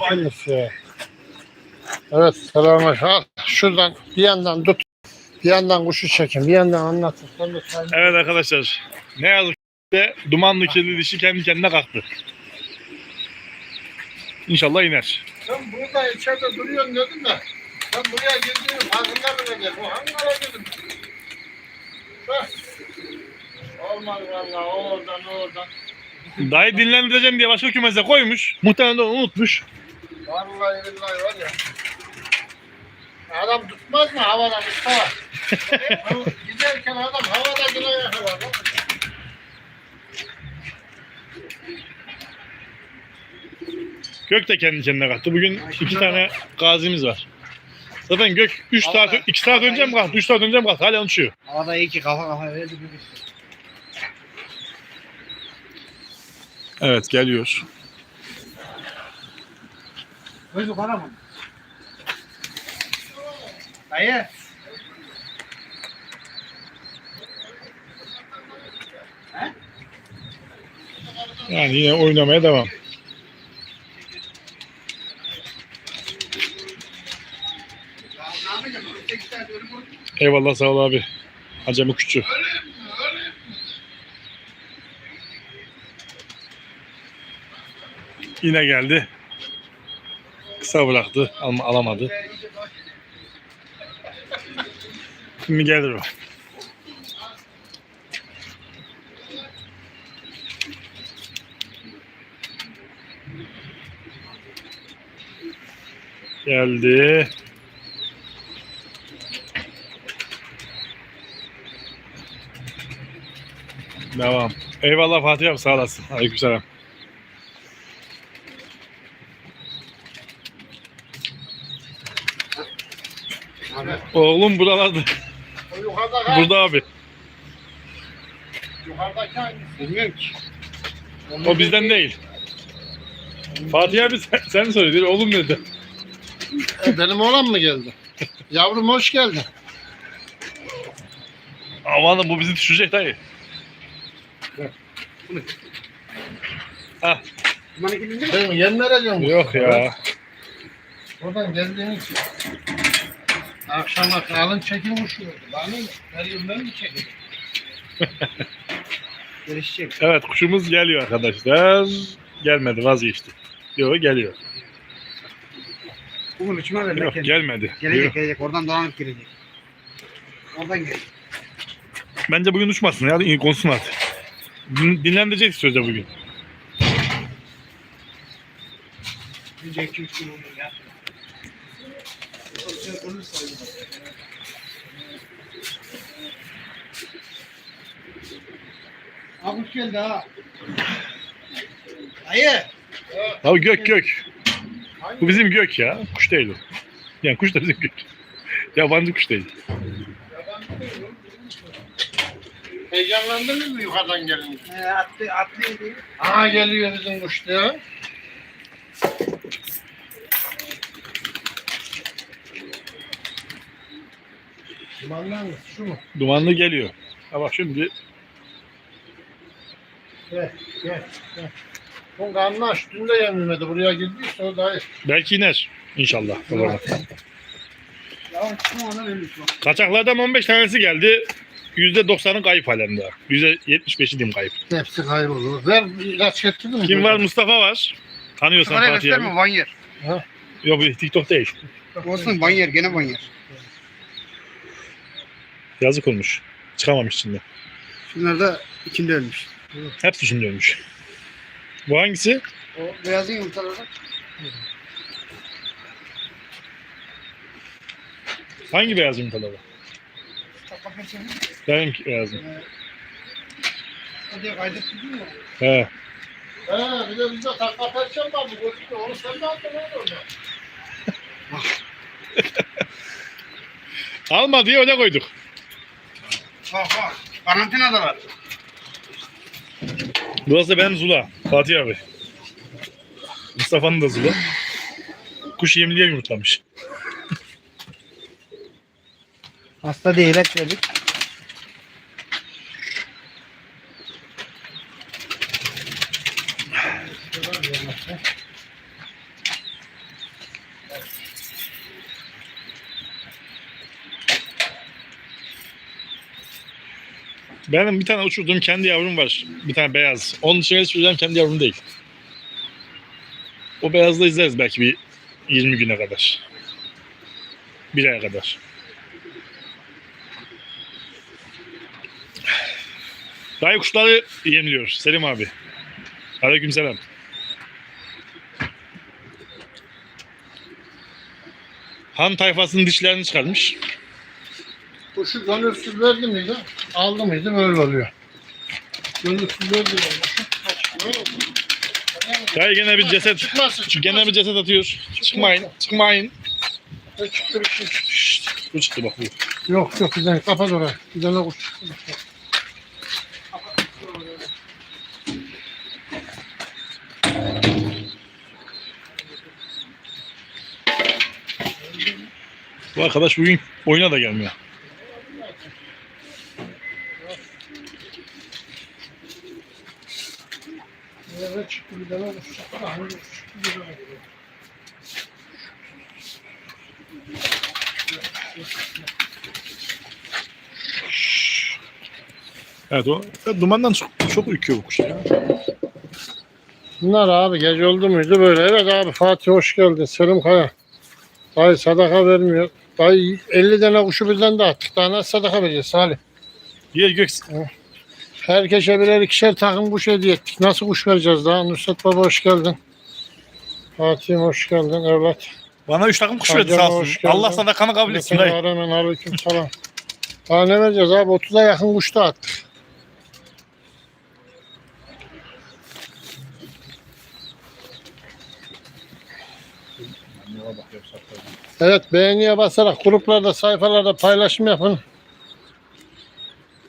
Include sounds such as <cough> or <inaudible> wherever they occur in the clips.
Aynısı. Evet selamünaleyküm. Al şuradan bir yandan tut. Bir yandan kuşu çekin. Bir yandan anlatın. Sen de sen- Evet arkadaşlar. Ne yazık ki dumanlı kirli dişi kendi kendine kalktı. İnşallah iner. Sen burada içeride duruyorsun dedin de. Ben buraya girdiğim farkında bile değil. Bu hangi ara dedim. Bak. Olmaz valla oradan oradan. Dayı dinlendireceğim diye başka kümese koymuş. Muhtemelen unutmuş. Vallahi billahi var ya. Adam tutmaz mı havada Mustafa? <laughs> Giderken adam havada gile yakalar. Gök de kendi kendine kalktı. Bugün iki tane gazimiz var. Zaten Gök 3 saat, Vallahi- 2 saat önce mi kalktı? 3 saat önce mi kalktı? Hala uçuyor. Havada iyi ki kafa kafa verdi bir bir. Evet geliyor. Çocuk bana mı? Dayı. Yani yine oynamaya devam. Eyvallah sağ ol abi. Acemi küçü. Yine geldi. Kısa bıraktı. Alma, alamadı. Şimdi gelir o. Geldi. Devam. Eyvallah Fatih abi sağ olasın. Aleykümselam. Oğlum buralarda. O yukarıda Burada abi. Yukarıdaki hangisi? Bilmiyorum ki. O bizden değil. Fatih abi sen, sen söyledin. Oğlum dedi. E, Benim oğlan mı geldi? <laughs> Yavrum hoş geldin. Aman bu bizi düşürecek dayı. Mi? Benim yem vereceğim. yok ya. Oradan geldiğin için. Akşama kalın çekim uçuyordu. Lan her yıldan mı çekim? Gelişecek. <laughs> Evet kuşumuz geliyor arkadaşlar. Gelmedi vazgeçti. Yok geliyor. Bugün uçma ver. Yok gelmedi. Gelecek Yok. gelecek. Oradan dolanıp girecek. Oradan gelecek. Bence bugün uçmasın ya. İyi konsun artık. Din- Dinlendirecek sözde bugün. Önce 2-3 gün olur ya. Abi hoş geldi ha. Dayı. Abi gök gök. Bu bizim gök ya. Kuş değil o. Yani kuş da bizim gök. Yabancı kuş değil. Heyecanlandınız mı yukarıdan gelince? He, attı, attı. Aha geliyor bizim kuş ya. Dumanlar mı? Şu mu? Dumanlı geliyor. Ha bak şimdi Gel, gel, gel. Bu karnı aç. Dün de yenilmedi. Buraya girdiyse o daha iyi. belki iner. İnşallah. Ya ona bak. Kaçaklardan 15 tanesi geldi. %90'ı kayıp halemde. %75'i diyeyim kayıp. Hepsi kaybolur. Ver ilaç getirdin mi? Kim var? Mustafa var. Tanıyorsan Sana Fatih gösterme abi. Vanyer. Yok bu TikTok değil. Olsun Vanyer gene Vanyer. Yazık olmuş. Çıkamamış içinde. Şunlar da içinde ölmüş. Hepsi içinde ölmüş. Bu hangisi? O beyazın yumurtaları. Hangi beyaz yumurtaları? Benim beyazım. O diye kaydettin mi? He. He, bir de bizde takla perçem var. Bu gözüküyor. Onu sen de oğlum. <laughs> Alma diye öyle koyduk. Bak bak. Karantinadalar. Burası da benim Zula. Fatih abi. Mustafa'nın da Zula. Kuş yemliğe yumurtlamış. Hasta değil ilaç verdik. Benim bir tane uçurduğum kendi yavrum var. Bir tane beyaz. Onun hiçbir zaman kendi yavrum değil. O beyazla izleriz belki bir 20 güne kadar. Bir aya kadar. Dayı kuşları yemliyor Selim abi. Aleykümselam. Han tayfasının dişlerini çıkarmış. Kuşu gönülsüz verdi miydi? Aldı mıydı böyle oluyor. Gönülsüz verdi. Dayı gene bir ceset Çıkmazsa çıkmaz. gene bir ceset atıyor. Çıkmayın, çıkmayın. Ne çıktı bir şey. Şşt, bu çıktı bak bu. Yok yok tane kapat orayı. Tane kuş çıktı. Bu arkadaş bugün oyuna da gelmiyor. Ne çıktı bir tane. Hangi kuş çıktı? Bir tane. Evet o dumandan çok, çok ürküyor bu kuş ya. Bunlar abi gece oldu muydu böyle. Evet abi Fatih hoş geldin. Selim Kaya. Dayı sadaka vermiyor. Dayı 50 tane kuşu birden dağıttık. Daha nasıl sadaka vereceğiz Salih? Yer gök Herkese birer ikişer takım kuş hediye ettik. Nasıl kuş vereceğiz daha? Nusret Baba hoş geldin. Fatih'im hoş geldin evlat. bana üç takım kuş verdi sağ olsun. Allah sadakanı kabul etsin aleyküm selam. Daha ne vereceğiz abi? 30'a yakın kuş dağıttık. Evet beğeniye basarak gruplarda sayfalarda paylaşım yapın.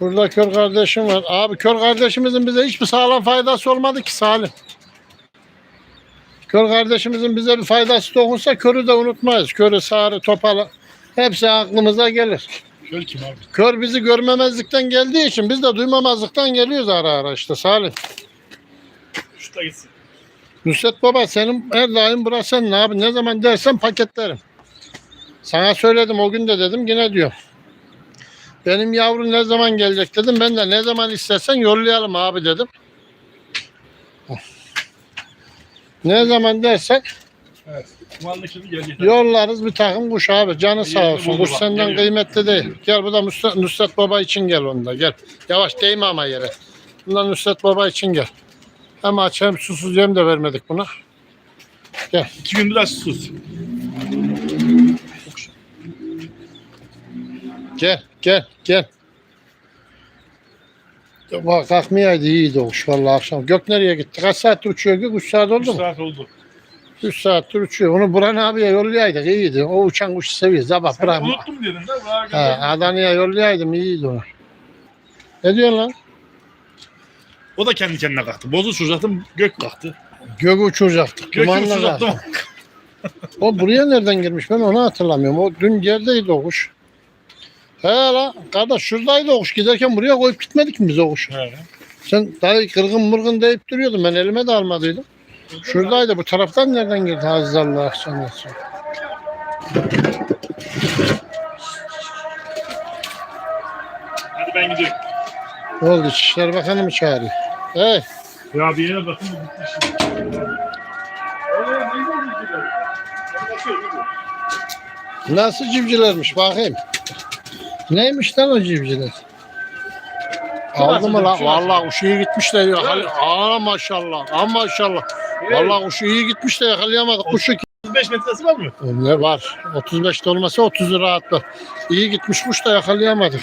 Burada kör kardeşim var. Abi kör kardeşimizin bize hiçbir sağlam faydası olmadı ki Salim. Kör kardeşimizin bize bir faydası dokunsa körü de unutmayız. Körü, sarı, topalı. Hepsi aklımıza gelir. Şöyle kim abi? Kör bizi görmemezlikten geldiği için biz de duymamazlıktan geliyoruz ara ara işte Salim. Şu da gitsin. Nusret Baba senin her daim burası senin abi. Ne zaman dersen paketlerim. Sana söyledim o gün de dedim yine diyorum. Benim yavrum ne zaman gelecek dedim. Ben de ne zaman istersen yollayalım abi dedim. Ne zaman şimdi geldi. yollarız bir takım kuş abi. Canı sağ olsun. Kuş senden geliyor. kıymetli değil. Gel bu da Nusret, Nusret Baba için gel onda gel. Yavaş değme ama yere. Bundan Nusret Baba için gel. Hem aç hem susuz yem de vermedik buna. İki gündür aç sus. Gel, gel, gel. Bak kalkmayaydı iyiydi o vallahi akşam. Gök nereye gitti? Kaç saattir uçuyor Gök? 3 saat oldu mu? saat oldu. 3 saattir uçuyor. Onu Burhan abiye yollayaydık iyiydi. O uçan kuşu seviyor. Sabah Sen bırakma. unuttum dedin de. Gönder. Adana'ya yollayaydım iyiydi o. Ne diyorsun lan? O da kendi kendine kalktı. Bozu uçuracaktım gök kalktı. Gök uçuracaktık. Gök Dumanla uçuracaktım. kalktı. O buraya nereden girmiş ben onu hatırlamıyorum. O dün yerdeydi o kuş. He la kardeş şuradaydı o kuş. Giderken buraya koyup gitmedik mi biz o kuşu? He. Sen daha kırgın mırgın deyip duruyordun. Ben elime de almadıydım. Şuradaydı. Bu taraftan nereden girdi Aziz Allah sanatçı? Hadi ben gidiyorum. Ne oldu? İçişleri Bakanı mı çağırıyor? Hey, Ya bir yere bakın. bu gidiyor? nasıl civcilermiş bakayım. Neymiş lan o civciler? Aldı mı lan? Şu var. Vallahi kuş iyi gitmiş de yakal. Aa maşallah. Aa maşallah. Vallahi kuşu iyi gitmiş de yakalayamadık. Kuşu 35 metresi var mı? Ne var? 35 de olmasa 30 lira. İyi gitmiş kuş da yakalayamadık.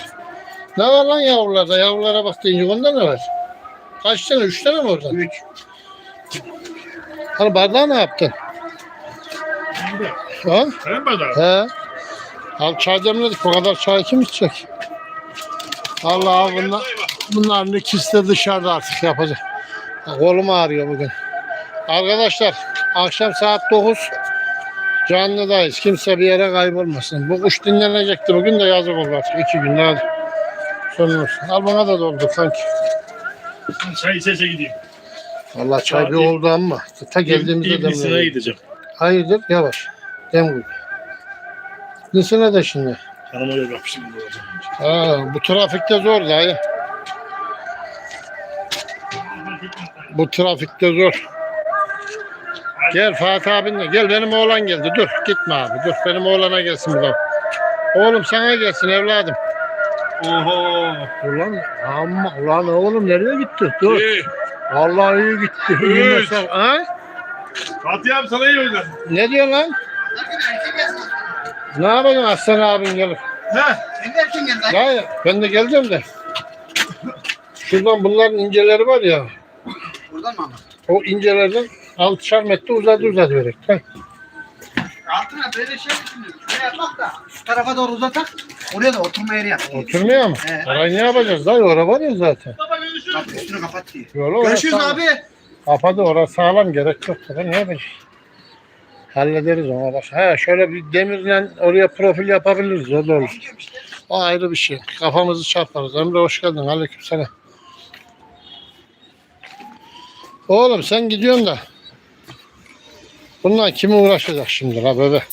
Ne var lan yavrularda? Yavrulara bak deyince onda ne var? Kaç tane? Üç tane mi orada? Üç. Hani bardağı ne yaptın? Şimdi. Ha? Sen bardağı. He. Al çay demledik. Bu kadar çay kim içecek? Allah Allah bunlar, bunların ikisi de dışarıda artık yapacak. Kolum ağrıyor bugün. Arkadaşlar akşam saat 9 canlıdayız. Kimse bir yere kaybolmasın. Bu kuş dinlenecekti. Bugün de yazık oldu artık. iki gün hadi. Sonumuz. Al bana da doldur sanki. Çay içe içe gideyim. Vallahi çay bir oldu ama. Ta geldiğimizde İlk Nisan'a gideceğim. Hayırdır yavaş. Dem koy. Nisan'a da şimdi. Hanıma göre bakmışım. Aa, bu trafikte zor dayı. Bu trafikte zor. Gel Fatih abinle. Gel benim oğlan geldi. Dur gitme abi. Dur benim oğlana gelsin buradan. Oğlum sana gelsin evladım. Oho. Ulan ama ulan oğlum nereye gitti? Dur. İyi. Vallahi iyi gitti. İyi Üç. mesaj- Ha? Fatih abi sana iyi oynar. Ne diyor lan? Ne yapacaksın Aslan abin gelir. He. Sen de erken geldin. Ya ben de geleceğim de. Şuradan bunların inceleri var ya. Buradan mı ama? O incelerden altışar metre uzadı uzadı verek. Heh. Altına böyle şey düşünüyorum. Şuraya yapak da şu tarafa doğru uzatak. Oraya da oturma yeri yap. Oturmuyor mu? Evet. Orayı ne yapacağız? Dayı orada var ya zaten. Bak üstünü kapat diye. Yolu orası Görüşürüz sağlam. abi. Kapadı orası sağlam gerek yok. Ne yapacağız? Hallederiz onu. Bak. He şöyle bir demirle oraya profil yapabiliriz. O da olur. O ayrı bir şey. Kafamızı çarparız. Emre hoş geldin. Aleykümselam. Oğlum sen gidiyorsun da. Bundan kim uğraşacak şimdi la bebe?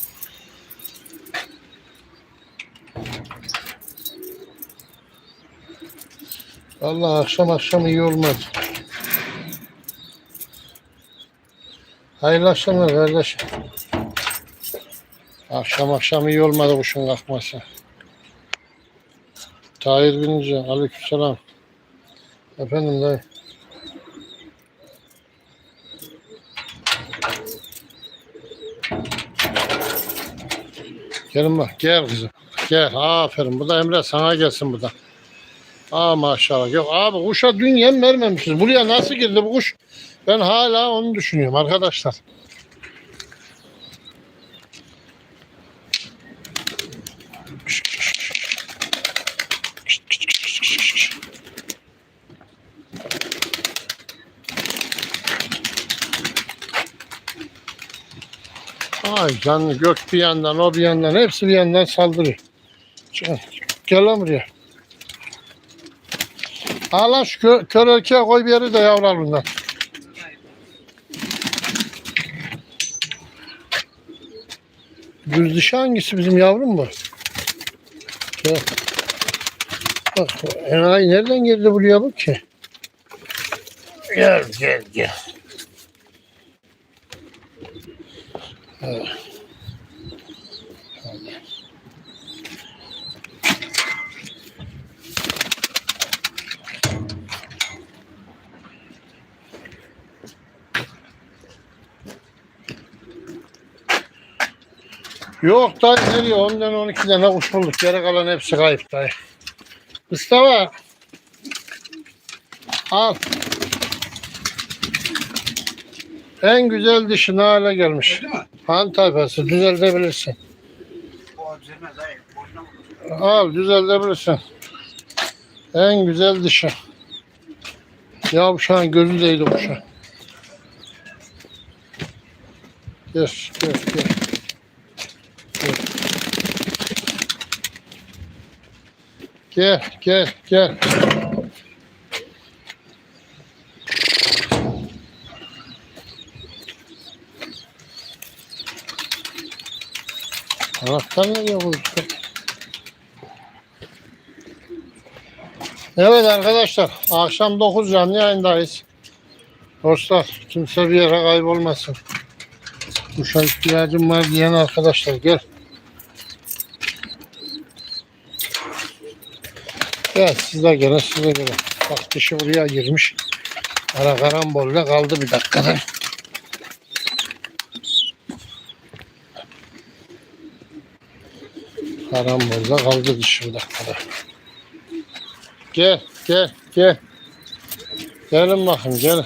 Vallahi akşam akşam iyi olmaz. Hayırlı akşamlar kardeşim. Akşam akşam iyi olmadı kuşun kalkması. Tahir binince aleykümselam. Efendim dayı. Gelin bak gel kızım. Gel aferin. Bu da Emre sana gelsin bu da. Aa maşallah. Yok abi kuşa dün yem vermemişiz. Buraya nasıl girdi bu kuş? Ben hala onu düşünüyorum arkadaşlar. Ay canlı gök bir yandan o bir yandan hepsi bir yandan saldırıyor. Gel lan buraya. Al lan şu kö kör erkeğe koy bir yere de yavru al bundan. Düz dişi hangisi bizim yavrum bu? Bak enayi nereden girdi buraya bu ki? Gel gel gel. Evet. Yok dayı nereye? 10'dan 12'den ne kuş bulduk. Geri kalan hepsi kayıp dayı. Mustafa. Al. En güzel dişi ne hale gelmiş. Han tayfası düzeltebilirsin. Al düzeltebilirsin. En güzel dişi. Ya şu an gözü değdi kuşa. Gel, gel, gel. Gel, gel, gel. Anahtar nereye koyduk? Evet arkadaşlar, akşam 9 canlı yayındayız. Dostlar, kimse bir yere kaybolmasın. Kuşa ihtiyacım var diyen arkadaşlar gel. Gel siz de gelin, siz de gelin. Bak dişi buraya girmiş. Ara karambolde kaldı bir dakikada. Karambolde kaldı dişi bir dakikada. Gel, gel, gel. Gelin bakın, gelin.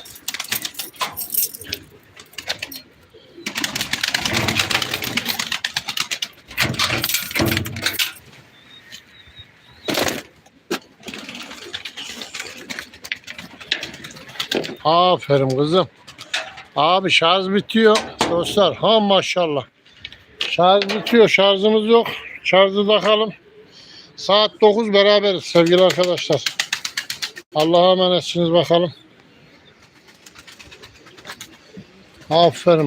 Aferin kızım. Abi şarj bitiyor dostlar. Ha maşallah. Şarj bitiyor. Şarjımız yok. Şarjı takalım. Saat 9 beraberiz sevgili arkadaşlar. Allah'a emanetsiniz bakalım. Aferin.